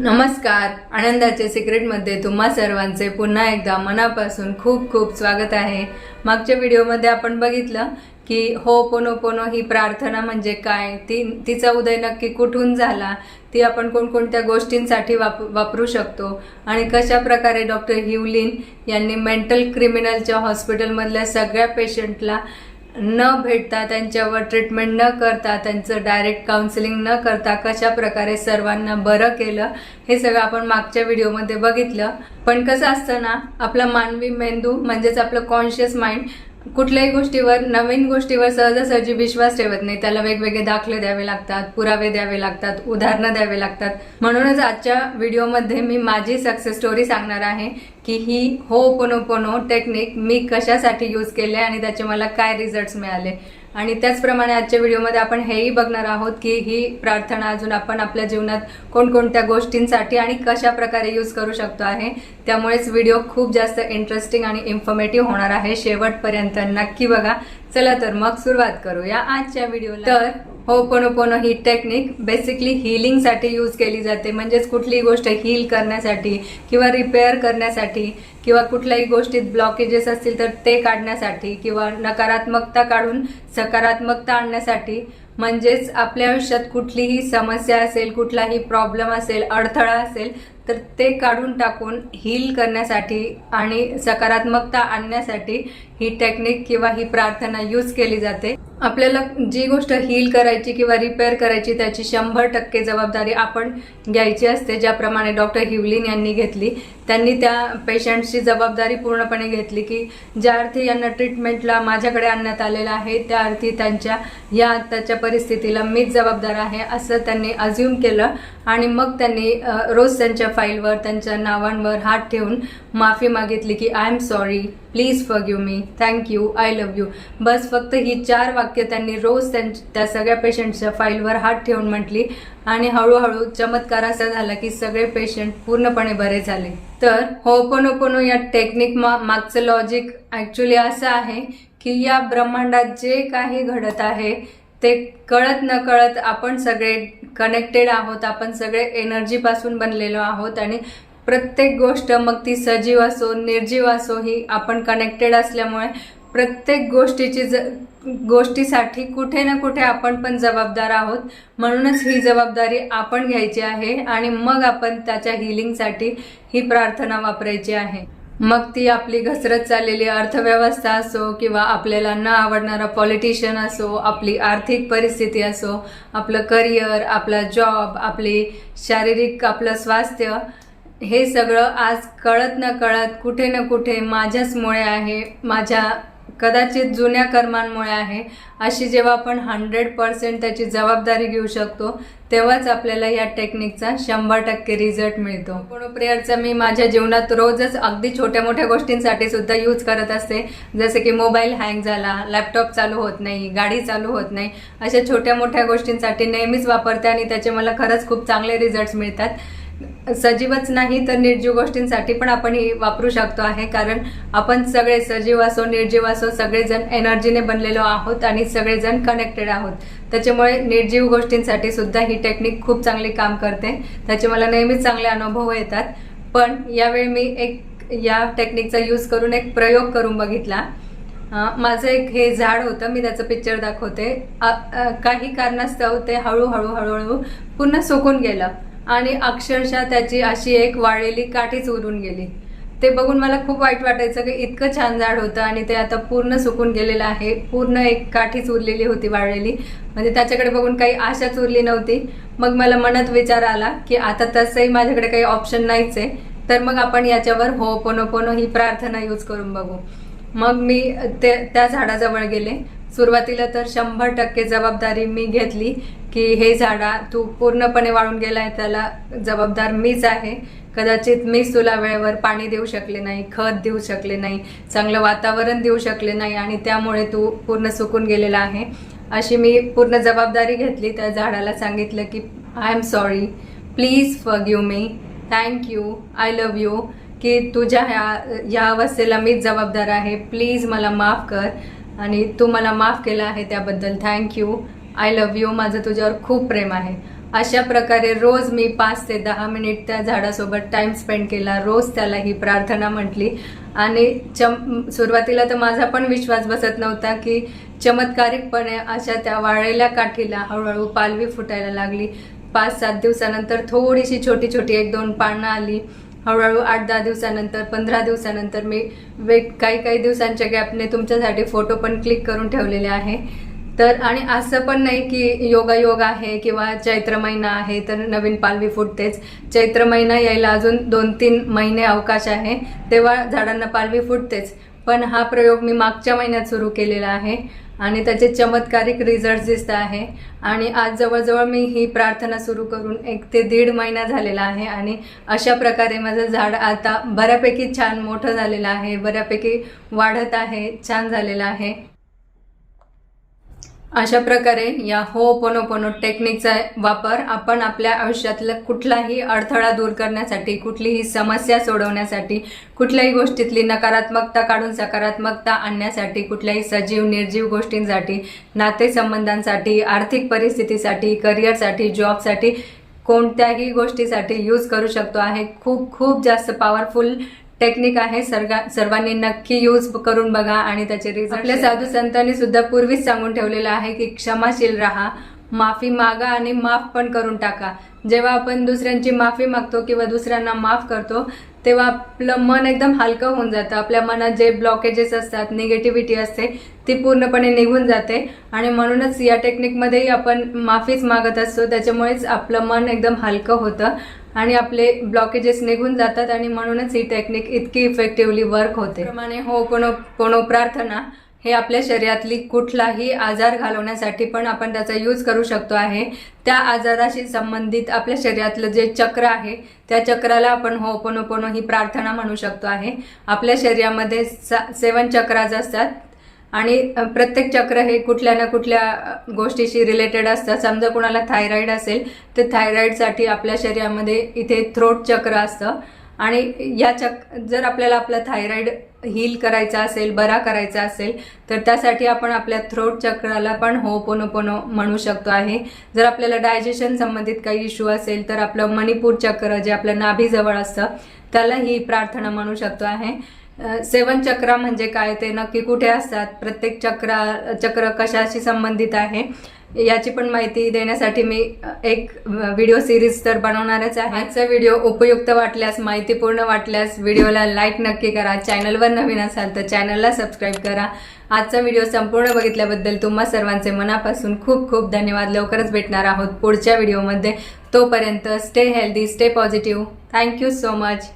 नमस्कार. आनंदाचे सिक्रेटमध्ये तुम्हा सर्वांचे पुन्हा एकदा मनापासून खूप खूप स्वागत आहे. मागच्या व्हिडिओमध्ये आपण बघितलं की हो पोनो पोनो ही प्रार्थना म्हणजे काय? ती तिचा उदय नक्की कुठून झाला? ती आपण कोणकोणत्या गोष्टींसाठी वाप वापरू शकतो? आणि कशा प्रकारे डॉक्टर हिवलिन यांनी मेंटल क्रिमिनलच्या हॉस्पिटलमधल्या सगळ्या पेशंटला न भेटता त्यांच्यावर ट्रीटमेंट न करता त्यांचं डायरेक्ट काउन्सिलिंग न करता कशा प्रकारे सर्वांना बरं केलं हे सगळं आपण मागच्या व्हिडिओमध्ये बघितलं. पण कसं असतं ना आपला मानवी मेंदू म्हणजेच आपलं कॉन्शियस माइंड कुठल्याही गोष्टीवर नवीन गोष्टीवर सहजासहजी विश्वास ठेवत नाही. त्याला वेगवेगळे दाखले द्यावे लागतात पुरावे द्यावे लागतात उदाहरणं द्यावे लागतात. म्हणूनच आजच्या व्हिडिओमध्ये मी माझी सक्सेस स्टोरी सांगणार आहे की ही हो पोनो पोनो टेक्निक मी कशासाठी यूज केले आणि त्याचे मला काय रिझल्ट्स मिळाले. आणि त्याचप्रमाणे आजच्या व्हिडिओमध्ये आपण हेही बघणार आहोत की ही प्रार्थना अजून आपण आपल्या जीवनात कोणकोणत्या गोष्टींसाठी आणि कशा प्रकारे यूज करू शकतो आहे त्यामुळेच व्हिडिओ खूप जास्त इंटरेस्टिंग आणि इन्फॉर्मेटिव्ह होणार आहे. शेवटपर्यंत नक्की बघा. चला तर मग सुरुवात करूया आजच्या व्हिडिओला. तर हो पण ही टेक्निक बेसिकली हिलिंगसाठी यूज केली जाते. म्हणजेच कुठलीही गोष्ट हील करण्यासाठी किंवा रिपेअर करण्यासाठी किंवा कुठल्याही गोष्टीत ब्लॉकेजेस असतील तर ते काढण्यासाठी किंवा नकारात्मकता काढून सकारात्मकता आणण्यासाठी म्हणजेच आपल्या आयुष्यात कुठलीही समस्या असेल कुठलाही प्रॉब्लेम असेल अडथळा असेल तर ते काढून टाकून हील करण्यासाठी आणि सकारात्मकता आणण्यासाठी ही टेक्निक किंवा ही प्रार्थना यूज केली जाते. आपल्याला जी गोष्ट हील करायची किंवा रिपेअर करायची त्याची शंभर टक्के जबाबदारी आपण घ्यायची असते ज्याप्रमाणे डॉक्टर हिवलिन यांनी घेतली. त्यांनी त्या पेशंटची जबाबदारी पूर्णपणे घेतली की ज्या अर्थी यांना ट्रीटमेंटला माझ्याकडे आणण्यात आलेलं आहे त्या अर्थी त्यांच्या या आत्ताच्या परिस्थितीला मीच जबाबदार आहे असं त्यांनी अज्युम केलं. आणि मग त्यांनी रोज त्यांच्या फाईलवर त्यांच्या नावांवर हात ठेवून माफी मागितली की I am sorry please for me thank you I love you बस फक्त ही चार वाक्य त्यांनी रोज त्यांच्या त्या सगळ्या पेशंटच्या फाईलवर हात ठेवून म्हटली आणि हळूहळू चमत्कार असा झाला की सगळे पेशंट पूर्णपणे बरे झाले. तर होपोनोपोनो हो, हो, या टेक्निक मा मागचं लॉजिक ॲक्च्युली असं आहे की या ब्रह्मांडात जे काही घडत आहे ते कळत न कळत आपण सगळे कनेक्टेड आहोत आपण सगळे एनर्जीपासून बनलेलो आहोत आणि प्रत्येक गोष्ट मग ती सजीव असो निर्जीव असो ही आपण कनेक्टेड असल्यामुळे प्रत्येक गोष्टीची ज गोष्टीसाठी कुठे ना कुठे आपण पण जबाबदार आहोत. म्हणूनच ही जबाबदारी आपण घ्यायची आहे आणि मग आपण त्याच्या हिलिंगसाठी ही प्रार्थना वापरायची आहे. मग ती आपली घसरत चाललेली अर्थव्यवस्था असो किंवा आपल्याला न आवडणारा पॉलिटिशियन असो आपली आर्थिक परिस्थिती असो आपलं करिअर आपला जॉब आपली शारीरिक आपलं स्वास्थ्य हे सगळं आज कळत न कळत कुठे ना कुठे माझ्याचमुळे आहे माझ्या कदाचित जुन्या कर्मांमुळे आहे. अशी जेव्हा आपण हंड्रेड पर्सेंट त्याची जबाबदारी घेऊ शकतो तेव्हाच आपल्याला या टेक्निकचा शंभर टक्के रिझल्ट मिळतो. प्रेयरचा मी माझ्या जीवनात रोजच अगदी छोट्या मोठ्या गोष्टींसाठी सुद्धा यूज करत असते. जसे की मोबाईल हँग झाला लॅपटॉप चालू होत नाही गाडी चालू होत नाही. अशा छोट्या मोठ्या गोष्टींसाठी नेहमीच वापरते आणि त्याचे मला खरंच खूप चांगले रिझल्ट्स मिळतात. सजीवच नाही तर निर्जीव गोष्टींसाठी पण आपण ही वापरू शकतो आहे. कारण आपण सगळे सजीव असो निर्जीव असो सगळेजण एनर्जीने बनलेलो आहोत आणि सगळेजण कनेक्टेड आहोत. त्याच्यामुळे निर्जीव गोष्टींसाठी सुद्धा ही टेक्निक खूप चांगली काम करते. त्याचे मला नेहमीच चांगले अनुभव येतात. पण यावेळी मी एक या टेक्निकचा यूज करून एक प्रयोग करून बघितला. माझं एक हे झाड होतं मी त्याचं पिक्चर दाखवते. काही कारणास्तव ते हळूहळू हळूहळू पुन्हा सुकून गेलं. आणि अक्षरशः त्याची अशी एक वाळलेली काठीच उडून गेली. ते बघून मला खूप वाईट वाटायचं की इतकं छान झाड होतं आणि ते आता पूर्ण सुकून गेलेलं आहे. पूर्ण एक काठीच उरलेली होती वाळलेली. म्हणजे त्याच्याकडे बघून काही आशाच उरली नव्हती. मग मला मनात विचार आला की आता तसंही माझ्याकडे काही ऑप्शन नाहीच. आहे तर मग आपण याच्यावर हो पोनो पोनो ही प्रार्थना यूज करून बघू. मग मी ते त्या झाडाजवळ गेले. सुरुवातीला तर शंभर टक्के जबाबदारी मी घेतली. की हे झाडा तू पूर्णपणे वाळून गेलाय त्याला जबाबदार मीच आहे. कदाचित मीच तुला वेळेवर पाणी देऊ शकले नाही खत देऊ शकले नाही चांगलं वातावरण देऊ शकले नाही आणि त्यामुळे तू पूर्ण सुकून गेलेला आहे. अशी मी पूर्ण जबाबदारी घेतली त्या झाडाला सांगितलं की I am sorry please for me thank you I love you की तुझ्या ह्या या अवस्थेला मीच जबाबदार आहे. प्लीज मला माफ कर. आणि तू मला माफ केलं आहे त्याबद्दल. थँक्यू आय लव्ह यू माझं तुझ्यावर खूप प्रेम आहे. अशा प्रकारे रोज मी पाच ते दहा मिनिट त्या झाडासोबत टाइम स्पेंड केला. रोज त्याला ही प्रार्थना म्हटली. आणि चम सुरुवातीला तर माझा पण विश्वास बसत नव्हता की चमत्कारिकपणे अशा त्या वाळलेल्या काठीला हळूहळू पालवी फुटायला लागली. पाच सात दिवसानंतर थोडीशी छोटी छोटी एक दोन पानं आली. हळूहळू आठ दहा दिवसानंतर पंधरा दिवसानंतर मी वेग काही काही दिवसांच्या गॅपने तुमच्यासाठी फोटो पण क्लिक करून ठेवलेले आहे. तर आणि असं पण नाही की योगायोग आहे किंवा चैत्र महिना आहे तर नवीन पालवी फुटतेच. चैत्र महिना यायला अजून दोन तीन महिने अवकाश आहे तेव्हा झाडांना पालवी फुटतेच. पण हा प्रयोग मी मागच्या महिन्यात सुरू केलेला आहे आणि त्याचे चमत्कारिक रिझल्ट दिसत आहे. आणि आज जवळजवळ मी ही प्रार्थना सुरू करून एक ते दीड महिना झालेला आहे आणि अशा प्रकारे माझं झाड आता बऱ्यापैकी छान मोठं झालेलं आहे बऱ्यापैकी वाढत आहे छान झालेलं आहे. अशा प्रकारे या हो पोनो टेक्निकचा वापर आपण आपल्या आयुष्यातलं कुठलाही अडथळा दूर करण्यासाठी कुठलीही समस्या सोडवण्यासाठी कुठल्याही गोष्टीतली नकारात्मकता काढून सकारात्मकता आणण्यासाठी कुठल्याही सजीव निर्जीव गोष्टींसाठी नातेसंबंधांसाठी आर्थिक परिस्थितीसाठी करिअरसाठी जॉबसाठी कोणत्याही गोष्टीसाठी यूज करू शकतो आहे. खूप खूप जास्त पॉवरफुल टेक्निक आहे. सर्गा सर्वांनी नक्की यूज करून बघा आणि त्याचे रिझल्ट आपल्या साधू संतांनी सुद्धा पूर्वीच सांगून ठेवलेलं आहे की क्षमाशील राहा माफी मागा आणि माफ पण करून टाका. जेव्हा आपण दुसऱ्यांची माफी मागतो किंवा दुसऱ्यांना माफ करतो तेव्हा आपलं मन एकदम हलकं होऊन जातं. आपल्या मनात जे ब्लॉकेजेस असतात निगेटिव्हिटी असते ती पूर्णपणे निघून जाते. आणि म्हणूनच या टेक्निकमध्येही आपण माफीच मागत असतो. त्याच्यामुळेच आपलं मन एकदम हलकं होतं. आणि आपले ब्लॉकेजेस निघून जातात आणि म्हणूनच ही टेक्निक इतकी इफेक्टिव्हली वर्क होते. प्रमाणे हो कोनो कोनो प्रार्थना हे आपल्या शरीरातली कुठलाही आजार घालवण्यासाठी पण आपण त्याचा यूज करू शकतो आहे. त्या आजाराशी संबंधित आपल्या शरीरातलं जे चक्र आहे त्या चक्राला आपण हो पोनो पोनो ही प्रार्थना म्हणू शकतो आहे. आपल्या शरीरामध्ये सेवन चक्राज असतात. आणि प्रत्येक चक्र हे कुठल्या ना कुठल्या गोष्टीशी रिलेटेड असतं. समजा कुणाला थायरॉईड असेल तर थायरॉईडसाठी आपल्या शरीरामध्ये इथे थ्रोट चक्र असतं. आणि या चक जर आपल्याला आपला थायरॉईड हील करायचा असेल बरा करायचा असेल तर त्यासाठी आपण आपल्या थ्रोट चक्राला पण हो पोनो पोनो म्हणू शकतो आहे. जर आपल्याला डायजेशन संबंधित काही इश्यू असेल तर आपलं मणिपूर चक्र जे आपलं नाभीजवळ असतं त्याला ही प्रार्थना म्हणू शकतो आहे. सेवन चक्र म्हणजे काय ते नक्की कुठे असतात? प्रत्येक चक्रा चक्र कशाशी संबंधित आहे? याची पण माहिती देण्यासाठी मी एक व्हिडिओ सिरीज तर बनवणारच आहे. आजचा व्हिडिओ उपयुक्त वाटल्यास माहितीपूर्ण वाटल्यास व्हिडिओला लाईक नक्की करा. चॅनलवर नवीन असाल तर चॅनलला सबस्क्राईब करा. आजचा व्हिडिओ संपूर्ण बघितल्याबद्दल तुम्हा सर्वांचे मनापासून खूप खूप धन्यवाद. लवकरच भेटणार आहोत पुढच्या व्हिडिओमध्ये तोपर्यंत stay healthy stay positive thank you so much